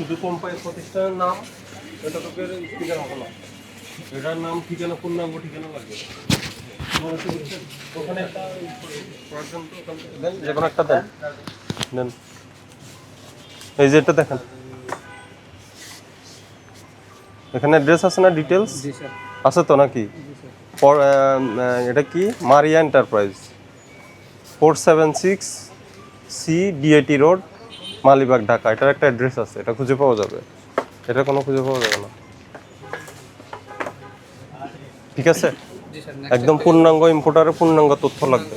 শুধু কোম্পানি প্রতিষ্ঠানের নাম এটা তোকে স্পিকার হবে না। এটার নাম ঠিকানা পূর্ণাঙ্গ ঠিকানা লাগবে। ওখানে একটা যে কোনো একটা দেন। দেন। এই যে এটা দেখেন। এখানে অ্যাড্রেস আছে না ডিটেলস আছে তো নাকি? এটা কি? Maria enterprise four seven six C DIT road Malibag, Dhaka, এটার একটা অ্যাড্রেস আছে, এটা খুঁজে পাওয়া যাবে। এটা কোনো খুঁজে পাওয়া যাবে না। ঠিক আছে? একদম পূর্ণাঙ্গ ইম্পোর্টারের পূর্ণাঙ্গ তথ্য লাগবে।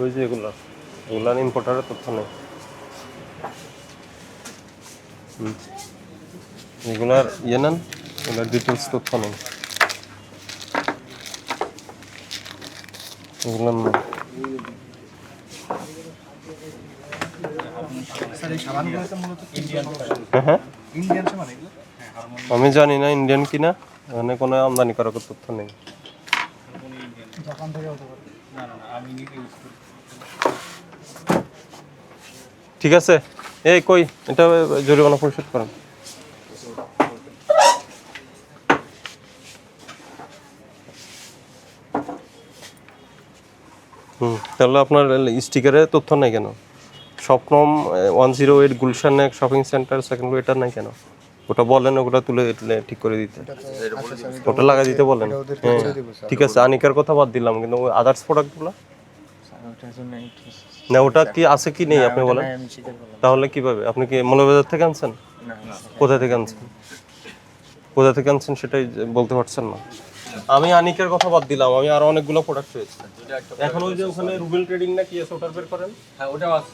ওই যে এগুলো, এগুলার ইম্পোর্টারের তথ্য নেই। এগুলার ইয়ে নেন, এগুলার ডিটেলস তথ্য নেই। এগুলার হ্যাঁ হ্যাঁ। এগুলো আমি জানি না ইন্ডিয়ান কিনা এখানে কোনো আমদানি করার তথ্য নেই। ঠিক আছে। এই কই? এটা জরিমানা পরিশোধ করেন। তাহলে আপনার স্টিকারে তথ্য নাই কেন? স্বপ্নম ওয়ান জিরো এইট গুলশান এক শপিং সেন্টার সেকেন্ড এটা নাই কেন? ওটা বলেন ওটা তুলে তুলে ঠিক করে দিতে। ওটা লাগা দিতে বলেন হ্যাঁ ঠিক আছে আনিকার কথা বাদ দিলাম কিন্তু আদার্স প্রোডাক্টগুলো না ওটা কি আছে কি নেই আপনি বলেন? তাহলে কীভাবে? আপনি কি মৌলবাজার থেকে আনছেন? কোথা থেকে আনছেন? কোথা থেকে আনছেন সেটাই বলতে পারছেন না। আমি আনিকের কথা বাদ দিলাম আমি আরও অনেকগুলো প্রোডাক্ট পেয়েছি। এখন ওই যে ওখানে রুবেল ট্রেডিং না কি আছে ওটার বের করেন। হ্যাঁ ওটাও আছে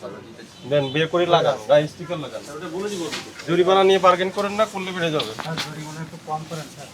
দেন বের করে লাগান গায়ে স্টিকার লাগান। ওটা বলে দিব। জরিমানা নিয়ে বার্গেন করেন না করলে বেড়ে যাবে। স্যার জরিমানা একটু কম করেন স্যার।